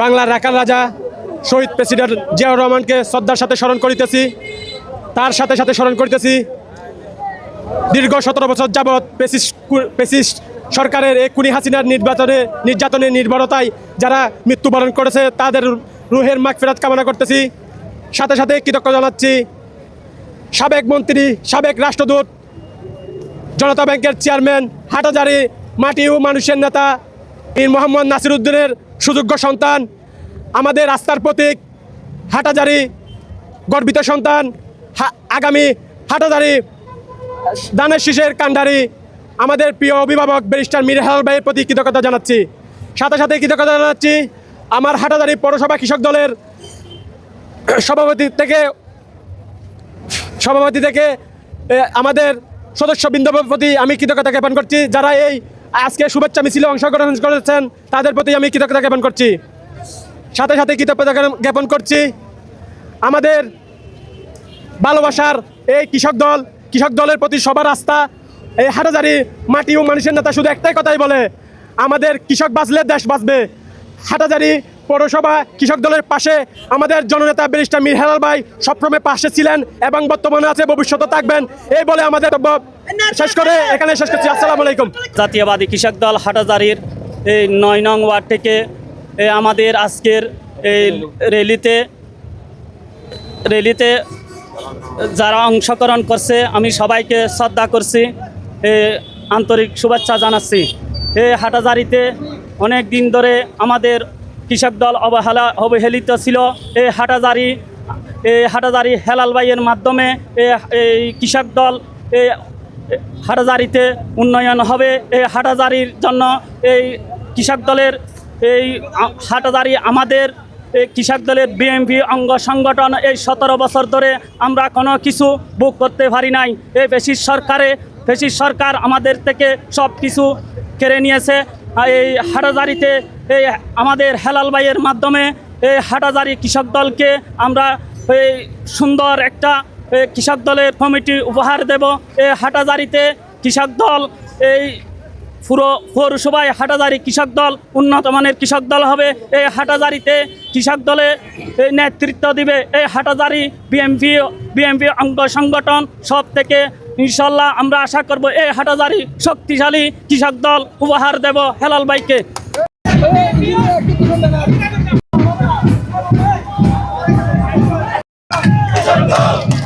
বাংলার রাখাল রাজা, শহীদ প্রেসিডেন্ট জিয়াউর রহমানকে শ্রদ্ধার সাথে স্মরণ করিতেছি। তার সাথে সাথে স্মরণ করিতেছি, দীর্ঘ সতেরো বছর যাবৎ পেসিস পেসিস সরকারের এই কুনি হাসিনার নির্বাচনে নির্যাতনের নির্ভরতায় যারা মৃত্যুবরণ করেছে, তাদের রুহের মাগ ফেরাত কামনা করতেছি। সাথে সাথে কৃতজ্ঞ জানাচ্ছি সাবেক মন্ত্রী, সাবেক রাষ্ট্রদূত, জনতা ব্যাংকের চেয়ারম্যান হাটাজারি মাটি ও মানুষের নেতা মীর মোহাম্মদ নাসির উদ্দিনের সুযোগ্য সন্তান, আমাদের রাস্তার প্রতীক হাটাজারি গর্বিত সন্তান আগামী হাটাজারি দানের শীষের কাণ্ডারি, আমাদের প্রিয় অভিভাবক ব্যারিস্টার মীর হেলাল ভাইয়ের প্রতি কৃতজ্ঞতা জানাচ্ছি। সাথে সাথে কৃতজ্ঞতা জানাচ্ছি আমার হাটাজারি পৌরসভা কৃষক দলের সভাপতি থেকে সভাপতি থেকে আমাদের সদস্যবৃন্দের প্রতি আমি কৃতজ্ঞতা জ্ঞাপন করছি। যারা এই আজকে শুভেচ্ছা মিছিলে অংশগ্রহণ করেছেন। তাদের প্রতি আমি কৃতজ্ঞতা জ্ঞাপন করছি। সাথে সাথে কৃতজ্ঞতা জ্ঞাপন করছি আমাদের ভালোবাসার এই কৃষক দল। কৃষক দলের প্রতি সবার আস্থা। এই হাটাজারি মাটি ও মানুষের নেতা শুধু একটাই কথাই বলে, আমাদের কৃষক বাঁচলে দেশ বাঁচবে। হাটাজারি পৌরসভা কৃষক দলের পাশে আমাদের জননেতা ব্যারিস্টার মীর হেলাল ভাই সবসময় পাশে ছিলেন এবং বর্তমানে আছে, ভবিষ্যতে থাকবেন। এই বলে আমাদের শেষ করে এখানে শেষ করছি। আসসালামু আলাইকুম। জাতীয়বাদী কৃষক দল হাটাজারির এই নয় নং ওয়ার্ড থেকে আমাদের আজকের এই র্যালিতে র্যালিতে যারা অংশগ্রহণ করছে, আমি সবাইকে শ্রদ্ধা করছি আন্তরিক শুভেচ্ছা জানাচ্ছি। এই হাটাজারিতে অনেক দিন ধরে আমাদের কৃষক দল অবহেলা অবহেলিত ছিল। এই হাটাজারি এই হাটাজারি হেলাল ভাইয়ের মাধ্যমে এই কৃষক দল এই হাটাজারিতে উন্নয়ন হবে। এই হাটাজারির জন্য এই কৃষক দলের এই হাটাজারি আমাদের এই কৃষক দলের বিএমপি অঙ্গ সংগঠন এই সতেরো বছর ধরে আমরা কোনো কিছু বুক করতে পারি নাই। এই বেশি সরকারে, বেশি সরকার আমাদের থেকে সব কিছু কেড়ে নিয়েছে। এই হাটাজারিতে এই আমাদের হেলাল ভাইয়ের মাধ্যমে এই হাটাজারি কৃষক দলকে আমরা এই সুন্দর একটা কৃষক দলের কমিটি উপহার দেব। এই হাটাজারিতে কৃষক দল, এই পুরো পৌরসভায় হাটাজারি কৃষক দল, উন্নত মানের কৃষক দল হবে। এই হাটাজারিতে কৃষক দলে নেতৃত্ব দিবে। এই হাটাজারি বিএমপি বিএমপি অঙ্গ সংগঠন সব থেকে। ইনশাল্লাহ আমরা আশা করব এই হাটাজারি শক্তিশালী কৃষক দল উপহার দেব হেলাল ভাইকে। দল